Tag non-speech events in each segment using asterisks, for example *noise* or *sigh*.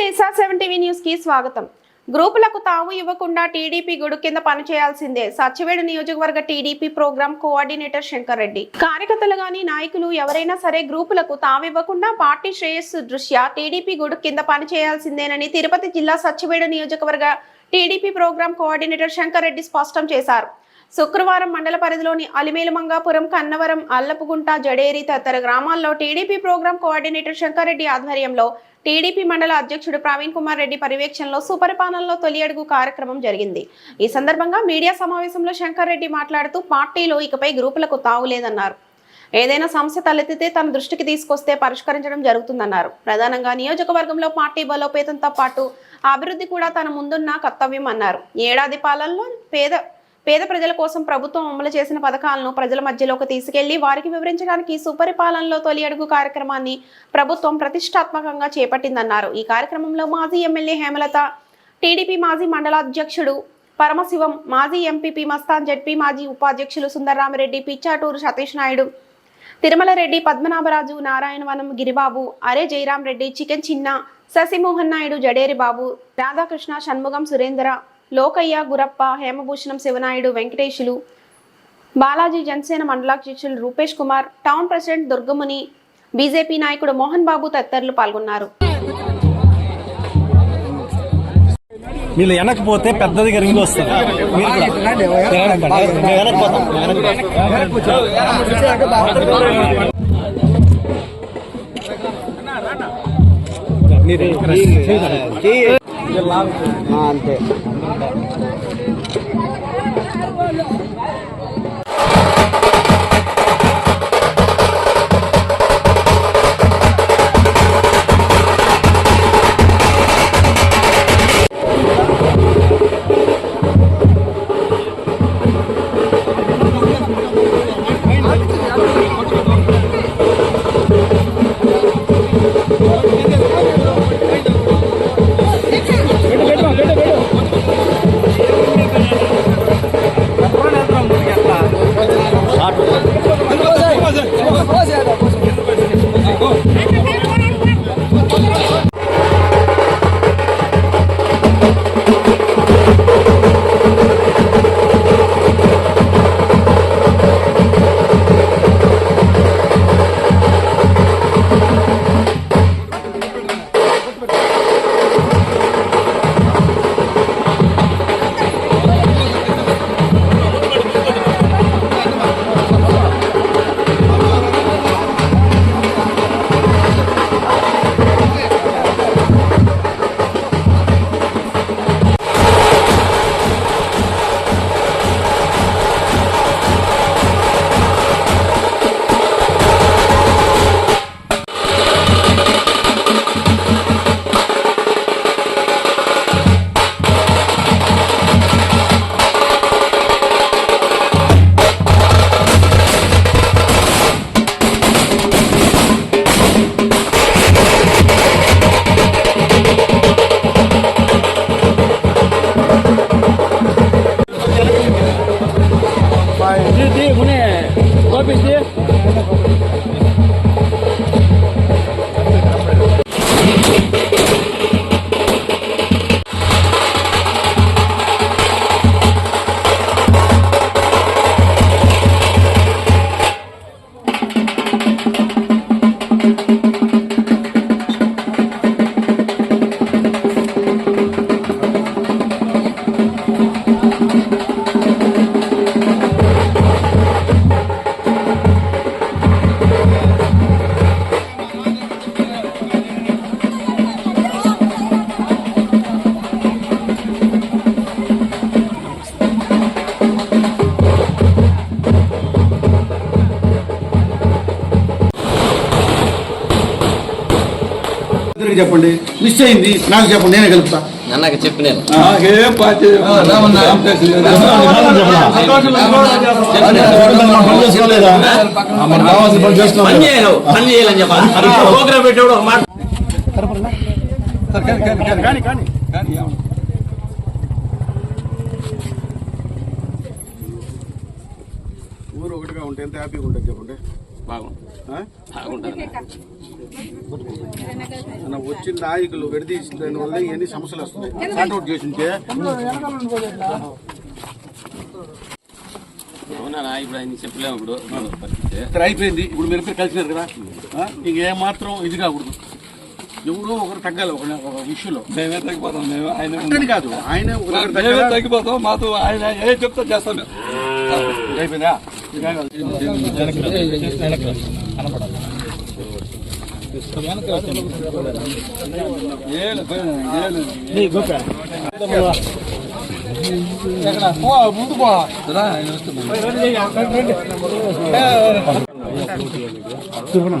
నమస్తే SR seven TV న్యూస్కి స్వాగతం. గ్రూపులకు తావు ఇవ్వకుండా టీడీపీ గుడు కింద పనిచేయాల్సిందే. సచివేడు నియోజకవర్గ TDP program coordinator Shankar Reddy కార్యకర్తలు గాని నాయకులు ఎవరైనా సరే గ్రూపులకు తావివ్వకుండా పార్టీ శ్రేయస్సు దృష్ట్యా టీడీపీ గుడు కింద పనిచేయాల్సిందేనని తిరుపతి జిల్లా సత్యవేడు నియోజకవర్గ TDP program coordinator Shankar Reddy స్పష్టం చేశారు. శుక్రవారం మండల పరిధిలోని అలిమేలు మంగాపురం కన్నవరం అల్లపుగుంట జడేరి తదితర గ్రామాల్లో టీడీపీ ప్రోగ్రాం కోఆర్డినేటర్ శంకర్రెడ్డి ఆధ్వర్యంలో టీడీపీ మండల అధ్యక్షుడు ప్రవీణ్ కుమార్ రెడ్డి పర్యవేక్షణలో సుపరిపాలనలో తొలి అడుగు కార్యక్రమం జరిగింది. ఈ సందర్భంగా మీడియా సమావేశంలో శంకర్ రెడ్డి మాట్లాడుతూ పార్టీలో ఇకపై గ్రూపులకు తావులేదన్నారు ఏదైనా సమస్య తలెత్తితే తన దృష్టికి తీసుకొస్తే పరిష్కరించడం జరుగుతుందన్నారు. ప్రధానంగా నియోజకవర్గంలో పార్టీ బలోపేతంతో పాటు అభివృద్ధి కూడా తన ముందున్న కర్తవ్యం అన్నారు. ఏడాది పాలనలో పేద పేద ప్రజల కోసం ప్రభుత్వం అమలు చేసిన పథకాలను ప్రజల మధ్యలోకి తీసుకెళ్ళి వారికి వివరించడానికి సుపరిపాలనలో తొలి అడుగు కార్యక్రమాన్ని ప్రభుత్వం ప్రతిష్టాత్మకంగా చేపట్టిందన్నారు. ఈ కార్యక్రమంలో మాజీ ఎమ్మెల్యే హేమలత టీడీపీ మాజీ మండలాధ్యక్షుడు పరమశివం మాజీ ఎంపీపీ మస్తాన్ జడ్పీ మాజీ ఉపాధ్యక్షులు సుందరరామరెడ్డి పిచ్చాటూరు సతీష్ నాయుడు తిరుమలరెడ్డి పద్మనాభరాజు నారాయణవనం గిరిబాబు అరే Jayaram Reddy chicken Chinna Sasimohan Naidu Jaderi Babu Radhakrishna Shanmugam Surendra Lokaiah Gurappa Hemabhushanam Sivanaidu Venkatesulu Balaji Janasena మండలాధ్యక్షులు Rupesh Kumar town president Durgamuni BJP నాయకుడు మోహన్ బాబు తదితరులు పాల్గొన్నారు వీళ్ళు వెనకపోతే పెద్దది రింగ్ వస్తుంది మీరు కూడా. వెనక్కి మేము వెనక్కిపోతాం. వెనక్కి. మీరు *laughs* అంతే ఇద్దరికి చెప్పండి మిస్ అయింది నాకు చెప్పండి నేనే కలుపుతా అన్నకి చెప్పు నేను నాకేం కానీ కానీ కానీ ఊరు ఒకటిగా ఉంటే ఎంత హ్యాపీగా ఉంటుంది చెప్పండి బాగుంది ఆ? బాగుంటుంది మన వచ్చిన నాయకులు విడదీసిన వల్ల ఎన్ని సమస్యలు వస్తున్నాయి సార్ట్అవుట్ చేసి ఉంటే అవునా ఇప్పుడు ఆయన చెప్పలేము ఇప్పుడు పరిస్థితి ఇక్కడ అయిపోయింది ఇప్పుడు మీరు ఇద్దరు కలిసినారు కదా ఆ? ఇంక ఏమాత్రం ఇది కాకూడదు ఎవరో ఒకరు తగ్గాలి ఒక ఒక విషయంలో మేమే తగ్గిపోతాం మేము ఆయన కాదు ఆయన మేమే. తగ్గిపోతాం మాతో ఆయన ఏ చెప్తా చేస్తాం అయిపోయిందా ஏழு பேர் ஏழு நீ கோப்பா போ முந்து போ சிவனா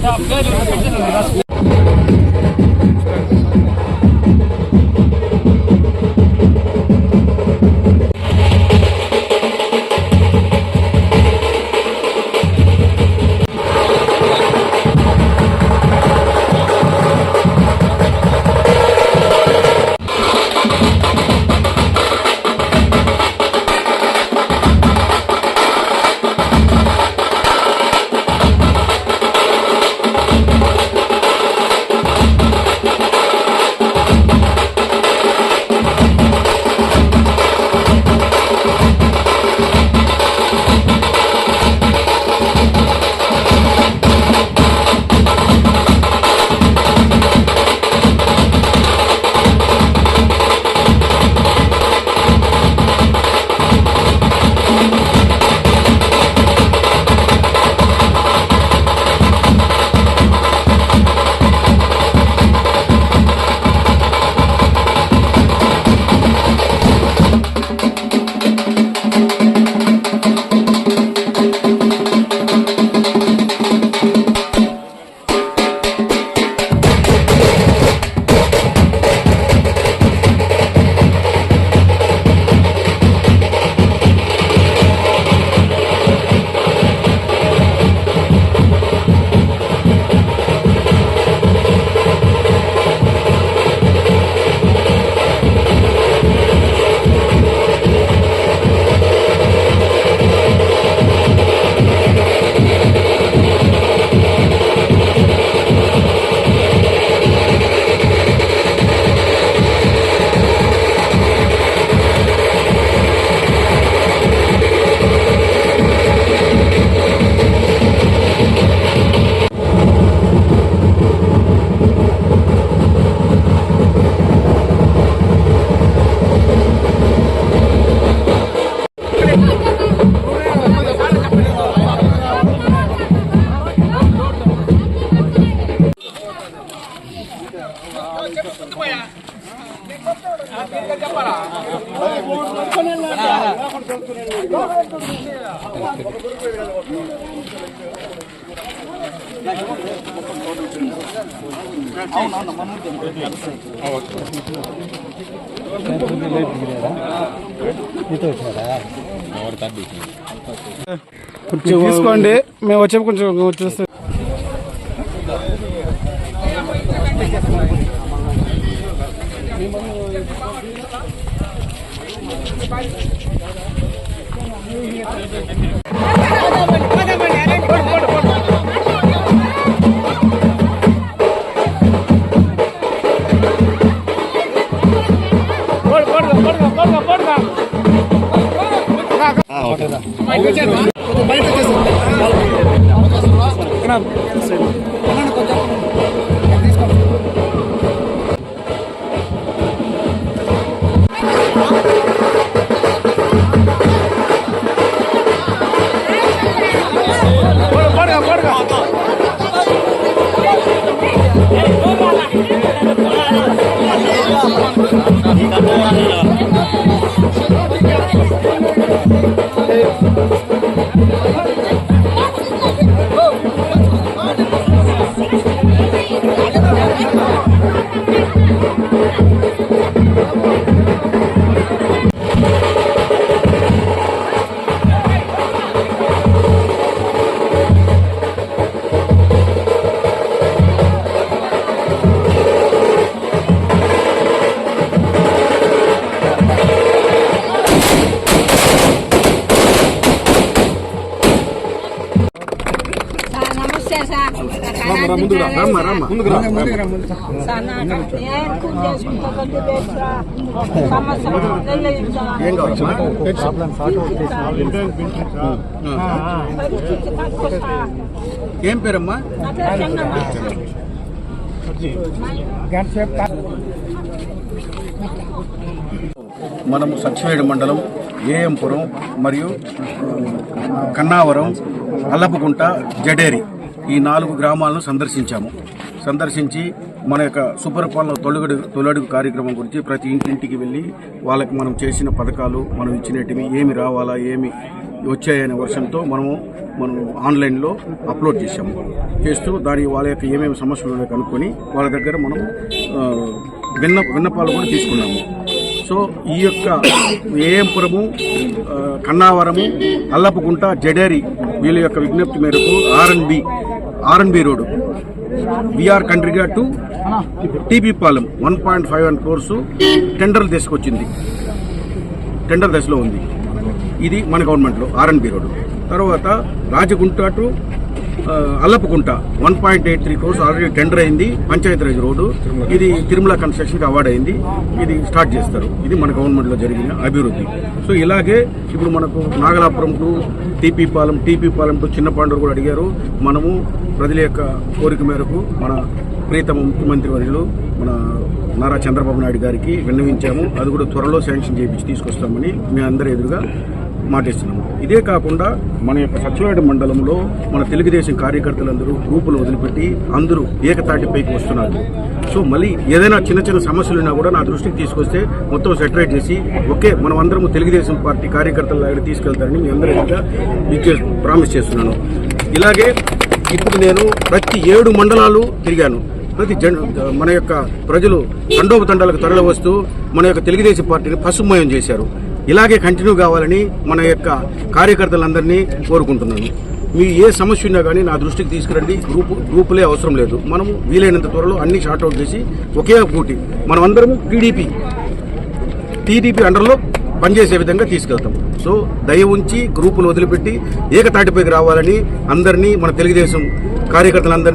Tamam. తీసుకోండి మేము వచ్చే కొంచెం వచ్చేస్తాం Bye. చూస్తే సార్ ఏం పేరమ్మా. మనము సత్యవేడు మండలం ఏఎంపురం మరియు కన్నావరం అల్లపుకుంట జడేరి ఈ నాలుగు గ్రామాలను సందర్శించాము. సందర్శించి మన యొక్క సుపరిపాలన తొలగడు తొలడుగు కార్యక్రమం గురించి ప్రతి ఇంటింటికి వెళ్ళి వాళ్ళకి మనం చేసిన పథకాలు మనం ఇచ్చినటివి ఏమి రావాలా ఏమి వచ్చాయనే వర్షంతో మనము మనం ఆన్లైన్లో అప్లోడ్ చేశాము. చేస్తూ దాని వాళ్ళ యొక్క ఏమేమి సమస్యలు ఉన్నాయో కనుక్కొని వాళ్ళ దగ్గర మనం విన్న విన్నపాలు కూడా తీసుకున్నాము. సో ఈ యొక్క ఏఎంపురము కన్నావరము అల్లపుకుంట జడేరి వీళ్ళ యొక్క విజ్ఞప్తి మేరకు R and B R and B road. V R Kandriga to TP Palem one point five one crores tender తీసుకొచ్చింది. టెండర్ దశలో ఉంది. ఇది మన గవర్నమెంట్లో ఆర్ఎన్బి రోడ్ తర్వాత Rajagunta to Allapukunta. One point eight three crores already tender అయింది Panchayati Raj road. ఇది Tirumala కన్స్ట్రక్షన్కి award అయింది. ఇది స్టార్ట్ చేస్తారు. ఇది మన గవర్నమెంట్లో జరిగిన అభివృద్ధి. సో ఇలాగే ఇప్పుడు మనకు Nagalapuram to TP Palem TP Palem to Chinnapanduru కూడా అడిగారు. మనము ప్రజల యొక్క కోరిక మేరకు మన ప్రీతమ ముఖ్యమంత్రి వర్యులు మన నారా చంద్రబాబు నాయుడు గారికి విన్నవించాము. అది కూడా త్వరలో శాంక్షన్ చేయించి తీసుకొస్తామని మీ అందరి ఎదురుగా మాటిస్తున్నాము. ఇదే కాకుండా మన యొక్క సచివాలయ మండలంలో మన తెలుగుదేశం కార్యకర్తలందరూ గ్రూపులు వదిలిపెట్టి అందరూ ఏకతాటిపైకి వస్తున్నారు. సో మళ్ళీ ఏదైనా చిన్న చిన్న సమస్యలు ఉన్నా కూడా నా దృష్టికి తీసుకొస్తే మొత్తం సెటరేట్ చేసి ఓకే మనం అందరము తెలుగుదేశం పార్టీ కార్యకర్తల దగ్గర తీసుకెళ్తారని మీ అందరి ప్రామిస్ చేస్తున్నాను. ఇలాగే ఇప్పుడు నేను ప్రతి ఏడు మండలాలు తిరిగాను. ప్రతి జన్ మన యొక్క ప్రజలు తండోపతండాలకు తరలి వస్తూ మన యొక్క తెలుగుదేశం పార్టీని పసుమయం చేశారు. ఇలాగే కంటిన్యూ కావాలని మన యొక్క కార్యకర్తలందరినీ కోరుకుంటున్నాను. మీ ఏ సమస్య ఉన్నా కానీ నా దృష్టికి తీసుకురండి. గ్రూపు గ్రూపులే అవసరం లేదు. మనము వీలైనంత త్వరలో అన్ని షార్ట్అవుట్ చేసి ఒకే పోటీ. మనం అందరము టీడీపీ టీడీపీ అండర్లో పనిచేసే విధంగా తీసుకెళ్తాం. సో దయ ఉంచి గ్రూపులు వదిలిపెట్టి ఏకతాటిపైకి రావాలని అందరినీ మన తెలుగుదేశం కార్యకర్తలందరినీ